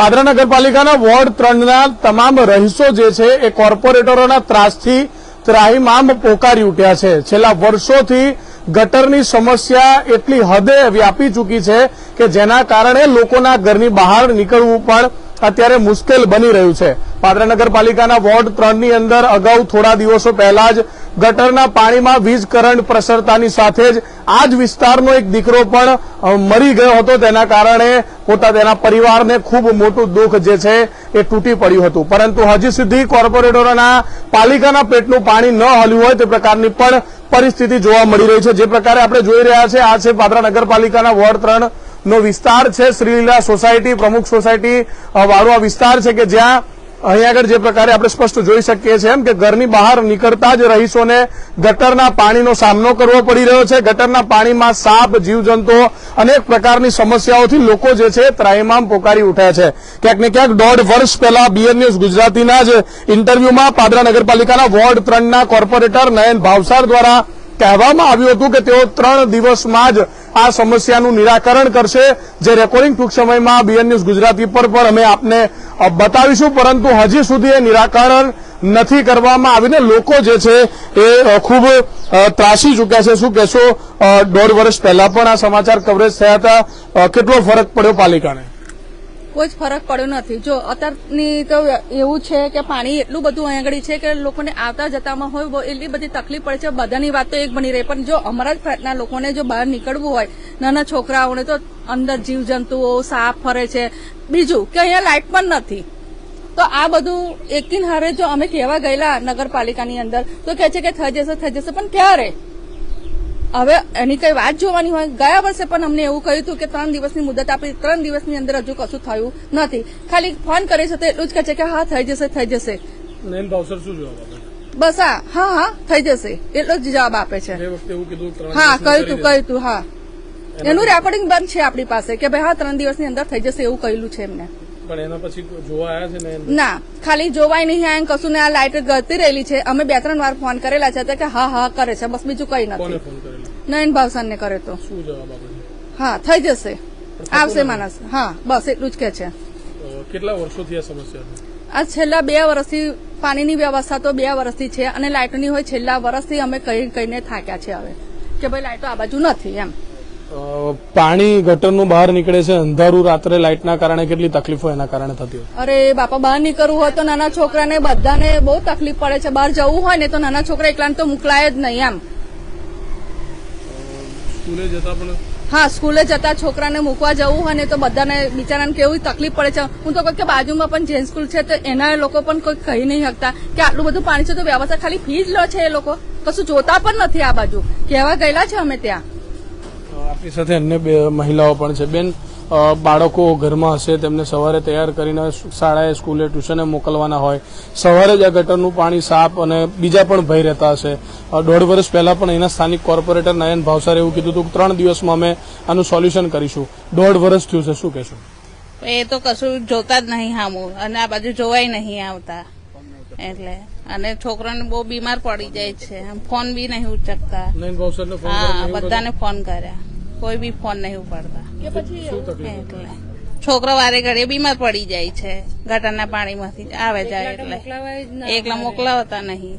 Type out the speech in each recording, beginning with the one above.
પાદરા નગરપાલિકાના વોર્ડ ત્રણના તમામ રહીશો જે છે એ કોર્પોરેટરોના ત્રાસથી ત્રાહિમામ પોકારી ઉઠ્યા છે. છેલ્લા વર્ષોથી ગટરની સમસ્યા એટલી હદે વ્યાપી ચૂકી છે કે જેના કારણે લોકોના ઘરની બહાર નીકળવું પણ અત્યારે મુશ્કેલ બની રહ્યું છે. પાદરા નગરપાલિકાના વોર્ડ ત્રણની અંદર અગાઉ થોડા દિવસો પહેલા જ ગટરના પાણીમાં વીજ કરંટ પ્રસરતાની સાથે જ આ જ વિસ્તારનો એક દીકરો પણ મરી ગયો હતો. તેના કારણે પોતા તેના પરિવારને ખૂબ મોટું દુઃખ જે છે એ તૂટી પડ્યું હતું. પરંતુ હજી સુધી કોર્પોરેટરોના પાલિકાના પેટનું પાણી ન હલ્યું હોય તે પ્રકારની પણ પરિસ્થિતિ જોવા મળી રહી છે. જે પ્રકારે આપણે જોઈ રહ્યા છે, આ છે પાદરા નગરપાલિકાના વોર્ડ ત્રણ નો વિસ્તાર છે. શ્રીલીલા સોસાયટી, પ્રમુખ સોસાયટી વાળો આ વિસ્તાર છે કે જ્યાં અહીં આગળ જે પ્રકારે આપણે સ્પષ્ટ જોઈ શકીએ છીએ એમ કે ઘરની બહાર નીકળતા જ રહીશોને ગટરના પાણીનો સામનો કરવો પડી રહ્યો છે. ગટરના પાણીમાં સાપ, જીવજંતુઓ અનેક પ્રકારની સમસ્યાઓથી લોકો જે છે ત્રાહીમામ પોકારી ઉઠ્યા છે. ક્યાંક ને ક્યાંક દોઢ વર્ષ પહેલા બીએન ન્યૂઝ ગુજરાતીના જ ઇન્ટરવ્યુમાં પાદરા નગરપાલિકાના વોર્ડ ત્રણના કોર્પોરેટર નયન ભાવસાર દ્વારા કહેવામાં આવ્યું હતું કે તેઓ ત્રણ દિવસમાં જ આ સમસ્યાનું નિરાકરણ કરશે જે રેકોર્ડિંગ ટૂંક સમયમાં બીએન ન્યૂઝ ગુજરાતી પર પણ અમે આપને બતાવીશું. પરંતુ હજી સુધી એ નિરાકરણ નથી કરવામાં આવીને લોકો જે છે એ ખૂબ ત્રાસી ચૂક્યા છે. શું કહેશો? દોઢ વર્ષ પહેલા પણ આ સમાચાર કવરેજ થયા હતા. કેટલો ફરક પડ્યો પાલિકાને? કોઈ જ ફરક પડ્યો નથી. જો અત્યારની તો એવું છે કે પાણી એટલું બધું અહીં આગળ છે કે લોકોને આવતા જતામાં હોય એટલી બધી તકલીફ પડે છે. બધાની વાત તો એક બની રહી. પણ જો અમારા જ ફ્લેટના લોકોને જો બહાર નીકળવું હોય, નાના છોકરાઓને તો અંદર જીવજંતુઓ સાપ ફરે છે. બીજું કે અહીંયા લાઇટ પણ નથી. તો આ બધું એકથી હારે જો અમે કહેવા ગયેલા નગરપાલિકાની અંદર, તો કહે છે કે થઈ જશે થઈ જશે. પણ ક્યારે? હવે એની કઈ વાત જોવાની હોય? ગયા વર્ષે પણ અમને એવું કહ્યું હતું કે ત્રણ દિવસની મુદત આપી ત્રણ દિવસની અંદર હજુ કશું થયું નથી. ખાલી ફોન કરે છે તો એટલું જ કહે છે કે હા થઈ જશે થઈ જશે. બસ હા હા હા થઈ જશે. એટલો જ જવાબ આપે છે. હા કહ્યું તું કહ્યું તું હા. એનું રેકોર્ડિંગ બંધ છે આપણી પાસે કે ભાઈ હા ત્રણ દિવસની અંદર થઈ જશે એવું કહેલું છે એમને. પણ એના પછી જોવા આવ્યા છે ને ના ખાલી જોવાય નહીં આયા કશું ને આ લાઇટ ગળતી રહેલી છે. અમે બે ત્રણ વાર ફોન કરેલા છે કે હા હા કરે છે. બસ બીજું કઈ નથી. નયન ભાવસાનને કરે તો. શું જવાબ આપે હા થઈ જશે. આવશે માણસ. હા બસ એટલું જ કે છે. કેટલા વર્ષોથી આ સમસ્યા આ છેલ્લા બે વર્ષથી પાણીની વ્યવસ્થા તો બે વર્ષથી છે અને લાઇટની હોય છેલ્લા વર્ષથી અમે કહી કહીને થાક્યા છે હવે. કે ભાઈ લાઇટો આ બાજુ નથી એમ. પાણી ગટરનું બહાર નીકળે છે અંધારું રાત્રે લાઇટના કારણે કેટલી તકલીફો એના કારણે થતી હોય? અરે બાપા બહાર નીકળવું હોય તો નાના છોકરાને બધાને બહુ તકલીફ પડે છે. બહાર જવું હોય ને તો નાના છોકરા એકલાને તો મોકલાય જ નહીં એમ. સ્કૂલે જતા પણ હા સ્કૂલે જતા છોકરાને મૂકવા જવું હોય ને તો બધાને બિચારાને કેવી તકલીફ પડે છે. હું તો કહું કે બાજુમાં પણ જેન સ્કૂલ છે તો એના લોકો પણ કોઈ કહી નહીં શકતા કે આટલું બધું પાણી છે તો વ્યવસ્થા ખાલી ફી જ લો છે એ લોકો. કશું જોતા પણ નથી આ બાજુ. કહેવા ગયેલા છે અમે ત્યાં. આપણી સાથે અન્ય બે મહિલાઓ પણ છે. બેન બાળકો ઘરમાં હશે તેમને સવારે તૈયાર કરીને શાળાએ સ્કૂલે ટ્યુશને મોકલવાના હોય. સવારે જ આ ગટરનું પાણી સાપ અને બીજા પણ ભય રહેતા હશે. દોઢ વર્ષ પહેલા પણ અહીંના સ્થાનિક કોર્પોરેટર નયન ભાવસારે એવું કીધું હતું કે ત્રણ દિવસમાં અમે આનું સોલ્યુશન કરીશું. દોઢ વર્ષ થયું છે શું કહેશું? એ તો કશું જોતા જ નહીં હામું. અને આ બાજુ જોવાય નહીં આવતા. એટલે. અને છોકરાને બહુ બીમાર પડી જાય છે. ફોન બી નહીં ઉચકતા. હા બધાને ફોન કર્યા. કોઈ બી ફોન નહીં ઉપાડતા. એટલે. છોકરો વારે ઘરે બીમાર પડી જાય છે. ગટરના પાણીમાંથી આવે જાય એટલે. એકલા મોકલાવતા નહીં.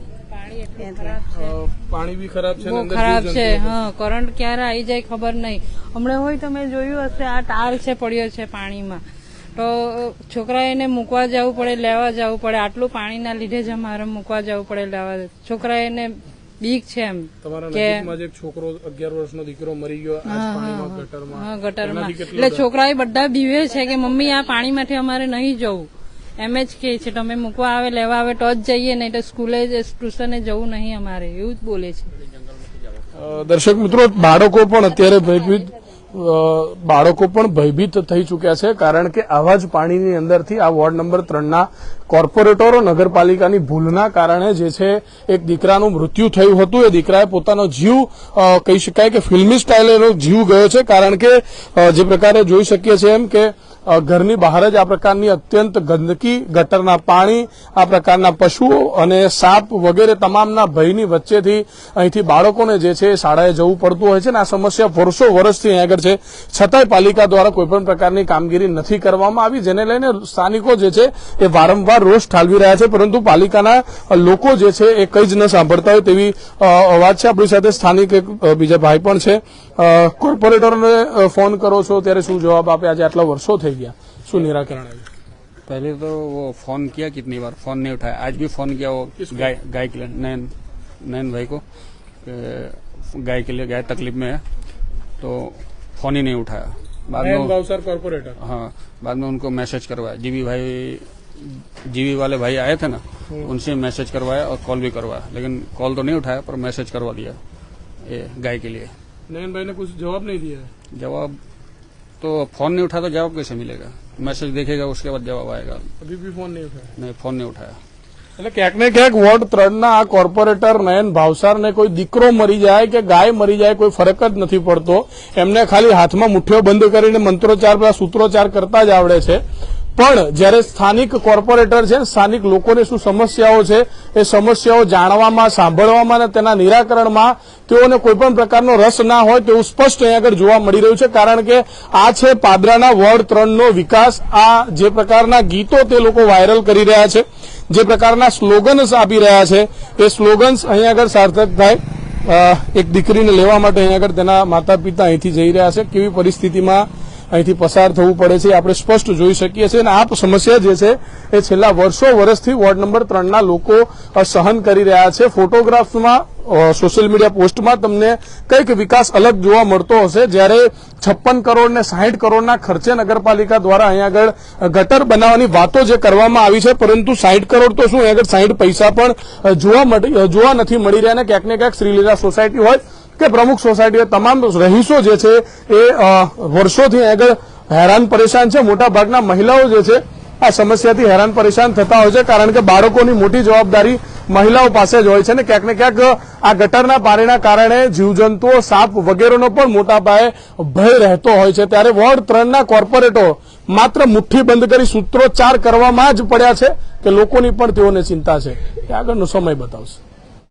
પાણી બી ખરાબ છે બહુ ખરાબ છે. હા કરંટ ક્યારે આવી જાય ખબર નહીં. હમણાં હોય તમે જોયું હશે આ ટાર છે પડ્યો છે પાણીમાં. તો છોકરા એને મૂકવા જવું પડે લેવા જવું પડે. આટલું પાણીના લીધે જ અમારે મૂકવા જવું પડે લેવા છોકરા એને બીક છે એમ તમારા કે એક છોકરો અગિયાર વર્ષનો દીકરો મરી ગયો ગટરમાં. ગટરમાં. એટલે છોકરાએ બધા બીવે છે કે મમ્મી આ પાણીમાંથી અમારે નહીં જવું. એમ જ કે છે તમે મૂકવા આવે લેવા આવે તો જ જઈએ નહીં તો સ્કૂલે ટ્યુશને જવું નહીં અમારે. એવું જ બોલે છે. દર્શક મિત્રો બાળકો પણ અત્યારે ભયભીત બાળકો પણ ભયભીત થઈ ચૂક્યા છે કારણ કે આવા જ પાણીની અંદરથી આ વોર્ડ નંબર ત્રણના કોર્પોરેટરો નગરપાલિકાની ભૂલના કારણે જે છે, એક દીકરાનું મૃત્યુ થયું હતું. એ દીકરાએ પોતાનો જીવ કહી શકાય કે ફિલ્મી સ્ટાઇલ એનો જીવ ગયો છે, કારણ કે જે પ્રકારે જોઈ શકીએ છીએ એમ કે ઘરની બહાર જ આ પ્રકારની અત્યંત ગંદકી, ગટરના પાણી, આ પ્રકારના પશુઓ અને સાપ વગેરે તમામના ભયની વચ્ચેથી અહીંથી બાળકોને જે છે શાળાએ જવું પડતું હોય છે અને આ સમસ્યા વર્ષો વર્ષથી અહીં આગળ છે. છતાંય પાલિકા દ્વારા કોઈપણ પ્રકારની કામગીરી નથી કરવામાં આવી, જેને લઈને સ્થાનિકો જે છે એ વારંવાર રોષ ઠાલવી રહ્યા છે પરંતુ પાલિકાના લોકો જે છે એ કંઈ જ ન સાંભળતા હોય તેવી અ, અવાજ છે આપણી સાથે સ્થાનિક એક અ, બીજા ભાઈ પણ છે અ, કોર્પોરેટરને અ, ફોન કરો છો ત્યારે શું જવાબ આપે આજે આટલા વર્ષો થઈ ગયા શું નિરાકરણ આવ્યું पहले तो वो फोन किया कितनी बार फोन नहीं उठाया आज भी फोन किया वो गाय गाय के लिए नयन नयन भाई को कि गाय के लिए गाय तकलीफ में है तो फोन ही नहीं उठाया बाद में वो- ભાવસર કોર્પોરેટર हाँ बाद में उनको मैसेज करवाया जीवी भाई जीवी वाले भाई आए थे ना उनसे मैसेज करवाया और कॉल भी करवाया लेकिन कॉल तो नहीं उठाया पर मैसेज करवा दिया ये गाय के लिए નયનભાઈ ने कुछ जवाब नहीं दिया जवाब तो फोन नहीं उठा तो जवाब कैसे मिलेगा मैसेज देखेगा उसके बाद जवाब आएगा अभी भी फोन नहीं उठाया नहीं फोन नहीं उठाया એટલે ક્યાંક ને ક્યાંક વોર્ડ ત્રણના આ કોર્પોરેટર નયન ભાવસારને કોઈ દીકરો મરી જાય કે ગાય મરી જાય કોઈ ફરક જ નથી પડતો એમને ખાલી હાથમાં મુઠ્ઠીઓ બંધ કરીને મંત્રોચ્ચાર પેલા સૂત્રોચ્ચાર કરતા જ આવડે છે પણ જ્યારે સ્થાનિક કોર્પોરેટર છે સ્થાનિક લોકોને શું સમસ્યાઓ છે, એ સમસ્યાઓ જાણવામાં, સાંભળવામાં અને તેના નિરાકરણમાં તેઓને કોઈપણ પ્રકારનો રસ ના હોય તેવું સ્પષ્ટ અહીં આગળ જોવા મળી રહ્યું છે. કારણ કે આ છે પાદરાના વોર્ડ ત્રણનો વિકાસ. આ જે પ્રકારના ગીતો તે લોકો વાયરલ કરી રહ્યા છે, જે પ્રકારના સ્લોગન્સ આપી રહ્યા છે, એ સ્લોગન્સ અહીં આગળ સાર્થક થાય એક દીકરીને લેવા માટે અહીં આગળ તેના માતા પિતા અહીંથી જઈ રહ્યા છે. કેવી પરિસ્થિતિમાં અહીંથી પસાર થવું પડે છે. આપણે સ્પષ્ટ જોઈ શકીએ છીએ અને આ સમસ્યા જે છે, એ છેલ્લા વર્ષો વર્ષથી વોર્ડ નંબર ત્રણના લોકો સહન કરી રહ્યા છે. ફોટોગ્રાફ્સમાં સોશિયલ મીડિયા પોસ્ટમાં તમને કંઈક વિકાસ અલગ જોવા મળતો હશે. જ્યારે છપ્પન કરોડ ને સાહીઠ કરોડના ખર્ચે નગરપાલિકા દ્વારા અહીં આગળ ગટર બનાવવાની વાતો જે કરવામાં આવી છે, પરંતુ સાહીઠ કરોડ તો શું? અહીં આગળ સાહીઠ પૈસા પણ જોવા જોવા નથી મળી રહ્યા અને ક્યાંક ને ક્યાંક શ્રીલીલા સોસાયટી હોય કે પ્રમુખ સોસાયટીઓ તમામ રહીશો જે છે એ વર્ષોથી આગળ હેરાન પરેશાન છે. મોટાભાગના મહિલાઓ જે છે આ સમસ્યાથી હેરાન પરેશાન થતા હોય છે કારણ કે બાળકોની મોટી જવાબદારી મહિલાઓ પાસે જ હોય છે ને ક્યાંક ને ક્યાંક આ ગટરના પાણીના કારણે જીવજંતુઓ, સાપ વગેરેનો પણ મોટા પાયે ભય રહેતો હોય છે. ત્યારે વોર્ડ ત્રણના કોર્પોરેટો માત્ર મુઠ્ઠી બંધ કરી સૂત્રોચ્ચાર કરવામાં જ પડ્યા છે કે લોકોની પણ તેઓને ચિંતા છે. આગળનો સમય બતાવશે.